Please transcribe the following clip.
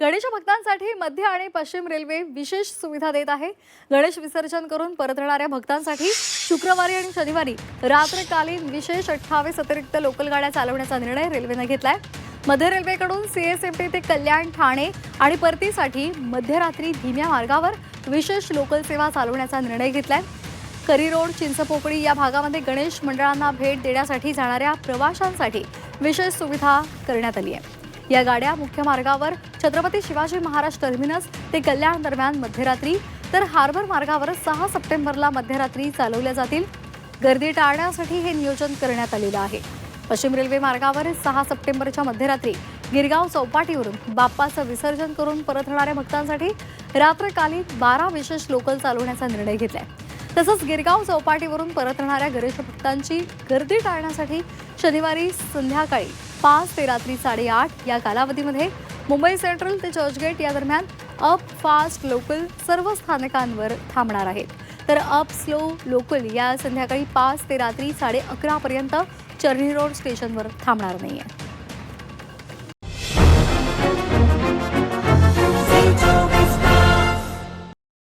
गणेश भक्तांसाठी मध्य आणि पश्चिम रेल्वे विशेष सुविधा देत आहे. गणेश विसर्जन करून परतणाऱ्या भक्तांसाठी शुक्रवारी आणि शनिवारी रात्रकालीन विशेष अठ्ठावीस अतिरिक्त लोकल गाड्या चालवण्याचा निर्णय रेल्वेनं घेतलाय. मध्य रेल्वेकडून सीएसएमटी ते कल्याण ठाणे आणि परतीसाठी मध्यरात्री धीम्या मार्गावर विशेष लोकल सेवा चालवण्याचा निर्णय घेतलाय. करी रोड चिंचपोकळी या भागामध्ये गणेश मंडळांना भेट देण्यासाठी जाणाऱ्या प्रवाशांसाठी विशेष सुविधा करण्यात आली आहे. या गाड्या मुख्य मार्गावर छत्रपती शिवाजी महाराज टर्मिनस ते कल्याण दरम्यान मध्यरात्री तर हार्बर मार्गावर सहा सप्टेंबरला मध्यरात्री चालवल्या जातील. गर्दी टाळण्यासाठी हे नियोजन करण्यात आलेलं आहे. पश्चिम रेल्वे मार्गावर सहा सप्टेंबरच्या मध्यरात्री गिरगाव चौपाटीवरून बाप्पाचं विसर्जन करून परत राहणाऱ्या भक्तांसाठी रात्रकाली बारा विशेष लोकल चालवण्याचा निर्णय घेतलाय. तसंच गिरगाव चौपाटीवरून परत राहणाऱ्या गणेश भक्तांची गर्दी टाळण्यासाठी शनिवारी संध्याकाळी पाच ते रात्री साडेआठ या कालावधीमध्ये मुंबई सेंट्रल ते चर्चगेट या दरम्यान अप फास्ट लोकल सर्व स्थानकांवर थांबणार आहेत. तर अप स्लो लोकल या संध्याकाळी पाच ते रात्री साडे अकरापर्यंत चर्नी रोड स्टेशनवर थांबणार नाही आहे